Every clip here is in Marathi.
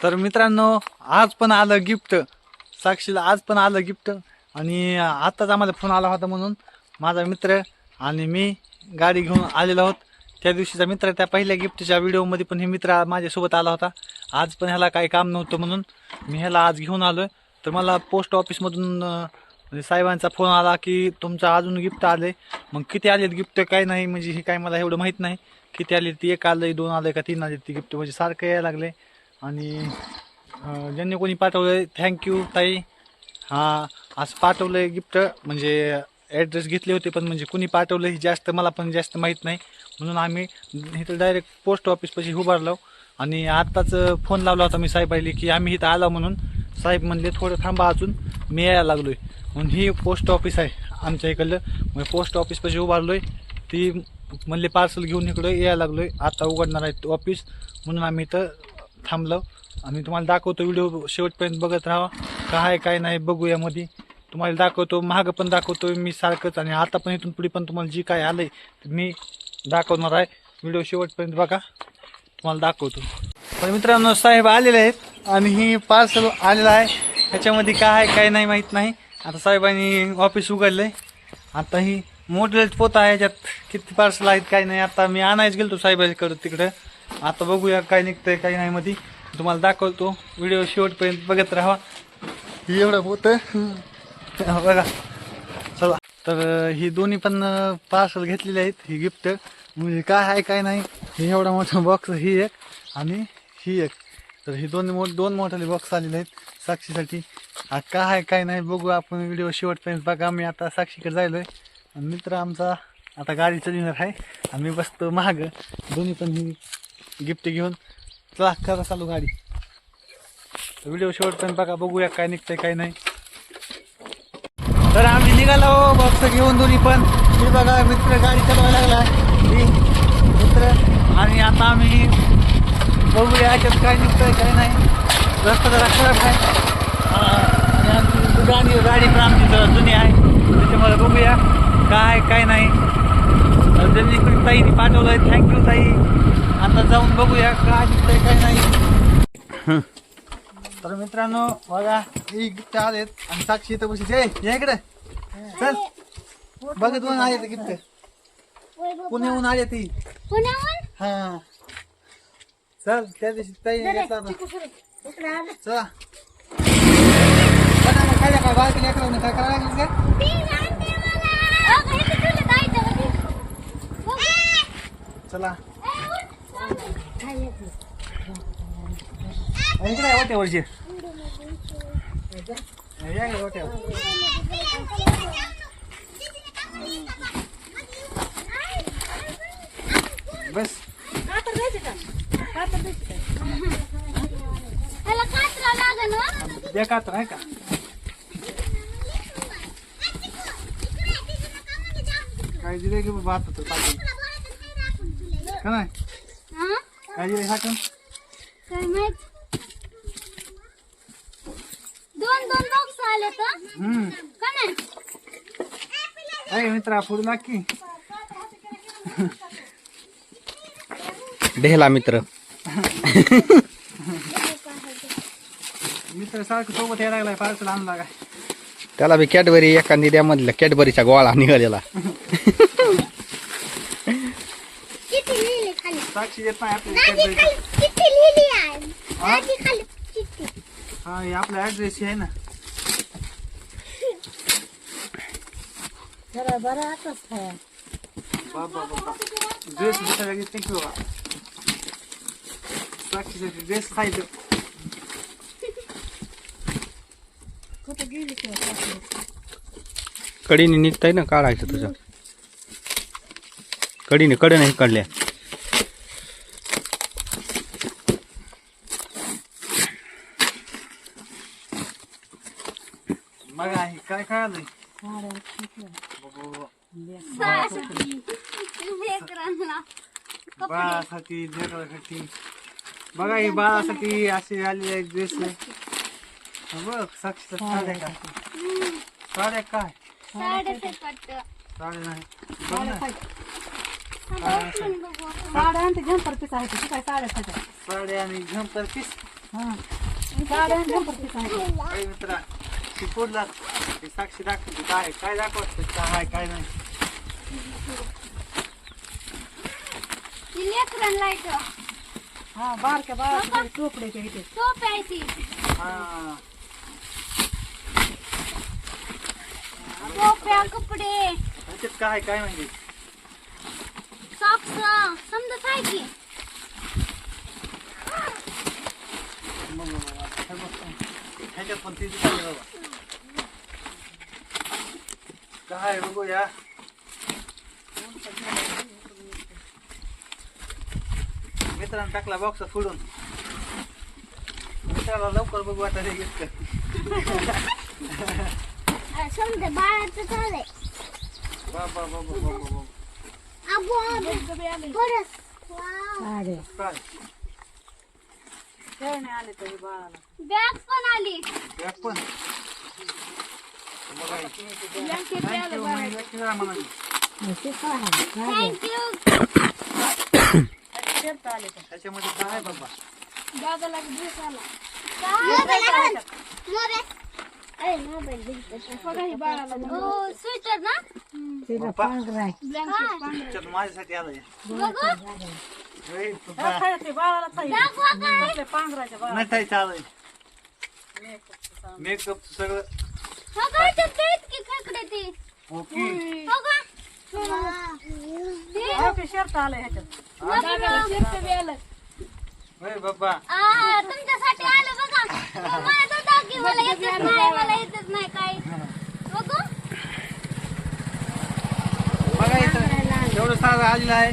तर मित्रांनो आज पण आलं गिफ्ट. साक्षीला आज पण आलं गिफ्ट. आणि आत्ताच आम्हाला फोन आला होता म्हणून माझा मित्र आणि मी गाडी घेऊन आलेलो आहोत. त्या दिवशीचा मित्र त्या पहिल्या गिफ्टच्या व्हिडिओमध्ये पण हे मित्र माझ्यासोबत आला होता. आज पण ह्याला काही काम नव्हतं म्हणून मी ह्याला आज घेऊन आलो तर मला पोस्ट ऑफिसमधून म्हणजे साहेबांचा फोन आला की तुमचं अजून गिफ्ट आले मग किती आलेत गिफ्ट काय नाही म्हणजे हे काय मला एवढं माहीत नाही. किती आले ती एक आलं दोन आले का तीन आले ती गिफ्ट म्हणजे सारखं यायला लागले आणि ज्यांनी कोणी पाठवलं थँक्यू ताई. हां असं पाठवलं आहे गिफ्ट म्हणजे ॲड्रेस घेतले होते पण म्हणजे कुणी पाठवलं हे जास्त मला पण जास्त माहीत नाही. म्हणून आम्ही इथं डायरेक्ट पोस्ट ऑफिसपाशी उभारलो आणि आत्ताच फोन लावला होता मी साहेबाईला की आम्ही इथं आलो म्हणून. साहेब म्हणले थोडं थांबा अजून मी यायला लागलो आहे म्हणून ही पोस्ट ऑफिस आहे आमच्या इकडलं. मग पोस्ट ऑफिसपाशी उभारलो आहे ती म्हणले पार्सल घेऊन इकडं यायला लागलो आहे आता उघडणार आहे ऑफिस म्हणून आम्ही इथं थांबलो. आणि तुम्हाला दाखवतो व्हिडिओ शेवटपर्यंत बघत राहा. काय काय नाही बघू यामध्ये. तुम्हाला दाखवतो महाग पण दाखवतो मी सारखंच. आणि आता पण इथून पुढे पण तुम्हाला जी काय आलं आहे मी दाखवणार आहे. व्हिडिओ शेवटपर्यंत बघा. तुम्हाला दाखवतो. पण मित्रांनो साहेब आलेले आहेत. आणि ही पार्सल आलेलं आहे. ह्याच्यामध्ये काय आहे काय नाही माहीत नाही. आता साहेबांनी ऑफिस उघडलं आहे आता ही मोठे पोत आहे ह्याच्यात किती पार्सल आहेत काय नाही. आता मी आणायच गेलो साहेबांकडं तिकडं. आता बघूया काय निघतंय काय नाही मध्ये तुम्हाला दाखवतो. व्हिडिओ शेवटपर्यंत बघत राहा. ही एवढं होतं. बघा. चला. तर ही दोन्ही पण पार्सल घेतलेली आहेत. ही गिफ्ट म्हणजे काय आहे काय नाही हे एवढा मोठा बॉक्स ही एक आणि ही एक. तर ही दोन मो दोन मोठाले बॉक्स आलेले आहेत साक्षीसाठी. आ, काय आहे काय नाही बघू आपण व्हिडिओ शेवटपर्यंत बघा. मी आता साक्षीकडे जायलो आहे आणि मित्र आमचा आता गाडी चालविणार आहे. आणि मी बसतो महाग दोन्ही पण ही गिफ्ट घेऊन. चला करा चालू गाडी. व्हिडिओ शेवटपर्यंत बघा बघूया काय निघतंय काय नाही. तर आम्ही निघालो बॉक्स घेऊन दोन्ही पण. मी बघा मित्र गाडी चालवायला लागला. मी मित्र. आणि आता आम्ही बघूया याच्यात काय निघतंय काय नाही. रस्ता जरा खराब आहे. आणि आमची गाडी गाडी पण आमची जरा जुनी आहे. त्याच्यामुळे बघूया काय काय नाही. कोणी ताईने पाठवलं आहे थँक्यू ताई. आता जाऊन बघूया काय निघतंय काय नाही. तर मित्रांनो बघा ही गिफ्ट आलेत आणि साक्षी इथं बशी ये या इकडे. चल. बघ दोन आले गिफ्ट. पुण्याहून आले ती. हा. चल त्या दिवशी ताई घेतला. चला. बघा मग खायला काय लेकरांना काय करायला लागेल का चला. इकडे आहे वाट्यावरची या इकडे वाट्यावर बस. ह्याला कातरा लागन हो. द्या का तर आहे का? काय दिले की बाबा आता तर टाकून का नाही? हा? काय दिले टाकून काय माहीत? दोन दोन बॉक्स आले तर? हम्म. का नाही? आहे मित्रा पुढे नक्की ढेला मित्र. मित्र सारखं सोबत यायला लागलाय पार्सल आणला काय त्याला बी कॅडबरी एखादी द्यामधल्या कॅडबरीचा गोळा निघालेला किती लिहिली येत नाही आपल्या हा? हे आपला ऍड्रेस आहे ना. बाबा बाबा. ड्रेस सगळ्या घेतले की बाबा. साक्षीसाठी ड्रेस खायचं. कडीने निघताय ना काढायचं तुझं. कडीने कडे नाही काढल्या. काय काय आलंय बाळासाठी लेकरासाठी बघा ही बाळासाठी असे आलेले ड्रेस आहे बघ साक्षीचा साड्या काय वाटतं साड्या नाही. बघ ना. बघू आपण. साड्या आणि झंपर पीस आहे ते काय साड्या साड्या? साड्या आणि झंपर पीस अरे मित्रा ती साक्षी दाखवते काय काय दाखवत काय आहे, काय नाही. लायचं. हा बारक्या टोपडे ते इथे. सोप आहे ती. हा. टोप्या, कपडे. त्याच्यात काय आहे, काय म्हणजे? सॉक्स समजत आहे की? ह्याच्यात पण ती दिसते बाबा काय आहे बघूया मित्रांनो टाकला बॉक्स सोडून मित्राला लवकर बघू आता हे गिफ्ट अं, समजा बाळाचं चालय बाबा बाबा बाबा बाबा अगो बरंच वाव. अरे काय खेळणे आले तरी बाळाला बॅग पण आली बॅग पण आलं त्याच्यामध्ये काय आहे बाबा स्वेटर ना त्याच्यात माझ्यासाठी आलंय बघू हे तुझा- दाखवा काय चालय मेकअप सगळं ओके का ते. शर्ट आलं. ह्याच्यात बघा. होय बाबा. आ, तुमच्यासाठी आलं बघा. मला तर दाखी मला येतच नाही मला येतच नाही काय. बघू. बघा इथं एवढं सारं आलेलं आहे.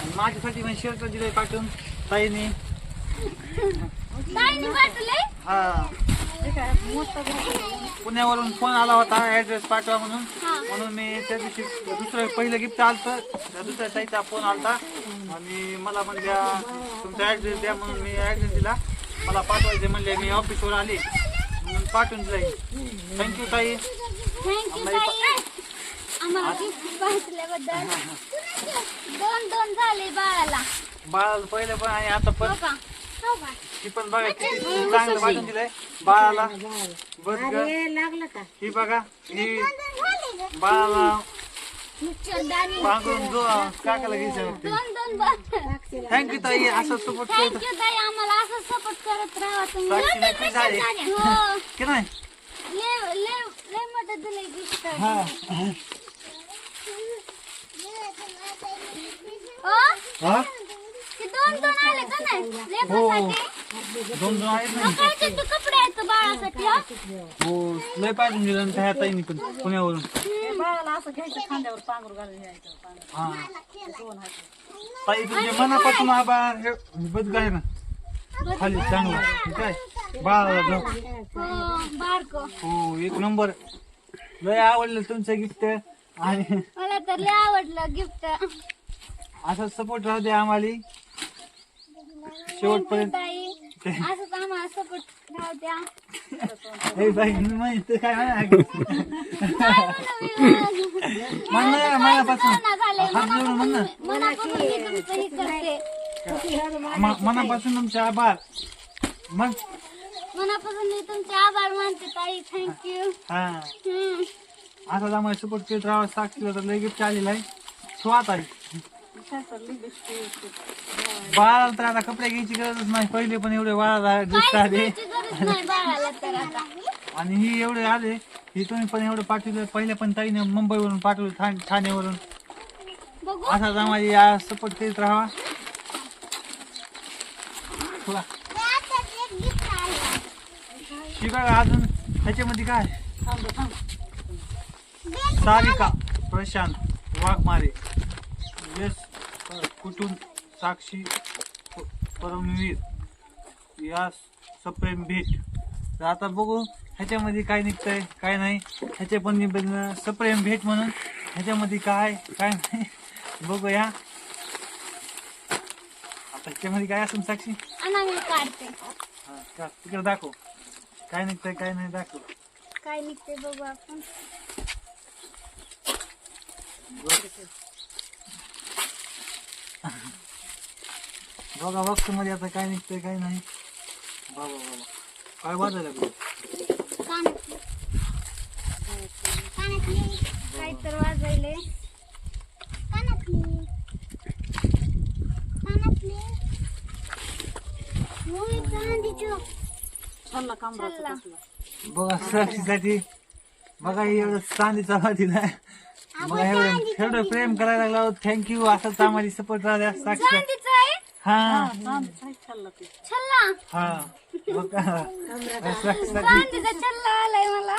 आणि माझ्यासाठी पण शर्ट दिलंय पाठवून ताईने. ताईने वाटले हा. पुण्यावरून फोन आला होता ऍड्रेस पाठवा म्हणून. हा. म्हणून मी त्या दिवशी दुसरं पहिलं गिफ्ट आलतं. त्या दुसऱ्या ताईचा फोन आलता. आणि मला म्हणल्या तुमचा ऍड्रेस द्या म्हणून मी ऍड्रेस दिला. मला पाठवायचे म्हणले मी ऑफिसवर आले. म्हणून पाठवून दिलाय थँक्यू ताई. दोन दोन झाले बाळाला. बाळाला पहिलं पण आणि आता हो पण का? हो पण बघा किती चांगलं पाठवून दिलंय. बाळाला ग. लागलं का? ही बघा ही बाळाला पांघरून जो काकाला घ्यायचं वाटतं थँक्यू ताई. असं सपोर्ट करत थँक्यू ताई. आम्हाला असं सपोर्ट करत राहा. साक्षी नक्की तुम्ही झाली. हो. की नाही? लय लय लय मोठं दिलंय गिफ्ट हा? हो हा ते दोन दोन आले का लेकरासाठी दोन दोन आहेत नाही सकाळचे ते कपडे आहेत बाळासाठी हा? हो लय पाहिजे दिलं आणि त्या ताईने पण पुण्यावरून. हे बाळाला असं घ्यायचं खांद्यावर पांघरू घालून यायचं पांघरू. हा. दोन ताई मनापासून हे काय ना. खाली चांगला. ठीक आहे? बाळाला जाऊ. हो बारक हो एक नंबर. लय आवडलं तुमचं गिफ्ट. आणि मला तर लय आवडलं गिफ्ट. असं सपोर्ट राहू दे आम्हाला. शेवटपर्यंत. ताई असंच आम्हाला सपोर्ट राहू द्या हे बाई मी माहिती काय मनापासून. भावना झाले. हात जोडून म्हण. ना मनापासून मी तुमचं हे करते. म- मनापासून तुमचे आभार. मग? मनापासून मी तुमचे आभार मानते ताई. थँक्यू हा. असाच आम्हाला सपोर्ट करत राहावं साक्षीला तर लय गिफ्ट आलेला आहे. स्वात आहे. बाळाला तर आता कपडे घ्यायची गरजच नाही. पहिले पण एवढे बाळाला आले. आता. आणि ही एवढे आले ही तुम्ही पण एवढे पाठवले. पहिले पण ताईने मुंबईवरून पाठवले ठाणे ठाण्यावरून. बघू. असाच आम्हाला या सपोर्ट करीत राहावा तुला ही बघा अजून ह्याच्यामध्ये काय? सारिका प्रशांत वाघमारे. यश कुटुंब साक्षी परमवीर या सप्रेम भेट तर आता बघू ह्याच्यामध्ये काय निघतंय काय नाही. ह्याचे पण निबंध सप्रेम भेट म्हणून. ह्याच्यामध्ये काय काय नाही. बघूया. आता ह्याच्यामध्ये काय असेल साक्षी? हा, तिकडे दाखव. काय निघतंय काय नाही दाखव. काय निघते बघू आपण. बघा बॉक्समध्ये आता काय निघतंय काय नाही. बाबा बाबा काय वाजायला लागलं? कानातली कानातली काय तर वाजायले. बघा साक्षीसाठी बघा हे एवढं चांदीचा वाटीला बघा एवढं एवढं प्रेम करायला लागला. थँक्यू असंच आम्हाला सपोर्ट राहिला साक्षी हा. आहे छल्ला. हा. चांदीचा छल्ला आलाय मला.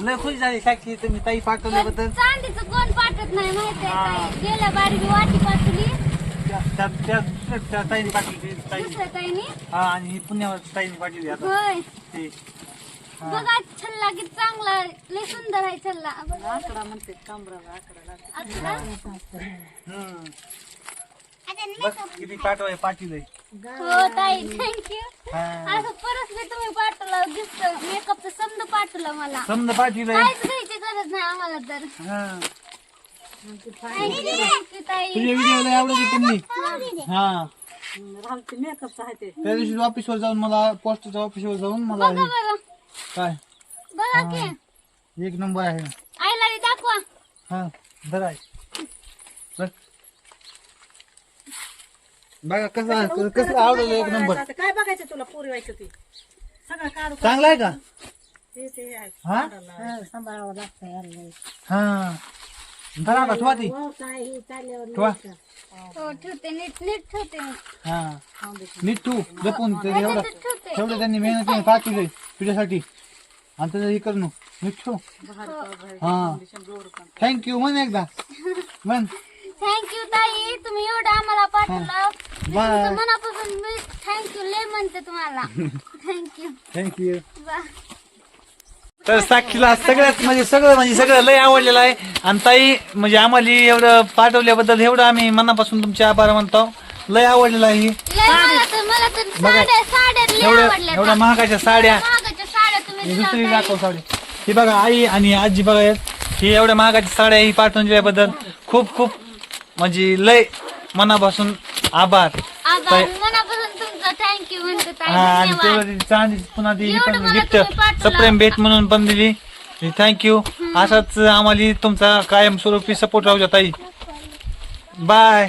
लय खुश झाली साक्षी तुम्ही ताई पाठवल्याबद्दल. चांदीचं कोण पाठवत नाही गेल्या बारी वाटी पाठवली. त्या त्या- त्या दुसऱ्या त्या ताईने पाठवली ती ताई. दुसऱ्या ताईने. हा आणि ही पुण्यावर ताईने पाठवली आता. होय. ती. बघा छल्ला किती चांगला लय सुंदर आहे छल्ला. बघा. आकडा म्हणते कमराला आकडा हम्म. बघ किती पाठवाय पाठवलंय हो ताई थँक्यू हा. असं परत मी तुम्ही पाठवलं गिफ्ट मेकअपचं समज पाठवलं मला. समजा काहीच घ्यायची गरज नाही आम्हाला तर. हा. थँक्यू ताई. तुझ्या व्हिडिओला आवडली तुम्ही हा हम्म, राहू ते मेकअपचं आहे ते. त्या दिवशी ऑफिसवर जाऊन मला पोस्टच्या ऑफिसवर जाऊन मला बघा हे- बरं काय? बघा की. एक नंबर आहे. आईला बी दाखवा. हा बरं आहे बघा कसं कसं आवडलं एक नंबर. आता. काय बघायचं तुला पुरी व्हायचं ते सगळं काढू चांगला आहे का? ते ते आहे. हा? सांभाळावं लागतं यार हा. धरा ठेवा ती. ठेवा. हो ठेवते नीट नीट ठेवते मी. हा. नीट तू जपून ते एवढं ह्याच्यातच ठेवते एवढं त्यांनी मेहनतीने पाठवलंय तुझ्यासाठी. आणि त्याचं हे करणं नीट ठेव. हा. थँक्यू म्हण एकदा. म्हण. थँक्यू ताई. तुम्ही एवढं आम्हाला पाठवलं. बाय. मनापासून मी थँक्यू लय म्हणते तुम्हाला. थँक्यू थँक्यू बाय तर साक्षीला सगळ्यात म्हणजे सगळं म्हणजे सगळं लय आवडलेलं आहे. आणि ताई म्हणजे आम्हाला एवढं पाठवल्याबद्दल एवढं आम्ही मनापासून तुमचे आभार मानतो. लय आवडलेलं आहे. हे. लय मला तर मला तर साड्या साड्या लय एवढ्या आवडल्या एवढ्या महागाच्या साड्या. महागाच्या साड्या तुम्ही दुसरी दाखव साडी. ही बघा आई आणि आजी बघा यात. ही एवढ्या महागाची साड्या ही पाठवून दिल्याबद्दल खूप खूप म्हणजे लय मनापासून आभार. आभार. मनापासून तुमचा थँक्यू म्हणते ताई. हा आणि धन्यवाद. तेवढं ती चांदी पुन्हा ती एवढं पण मला गिफ्ट तुम्ही पाठवलं. सप्रेम भेट म्हणून पण दिली. थँक्यू असाच आम्हाला तुमचा कायमस्वरूपी सपोर्ट राहू द्या ताई. बाय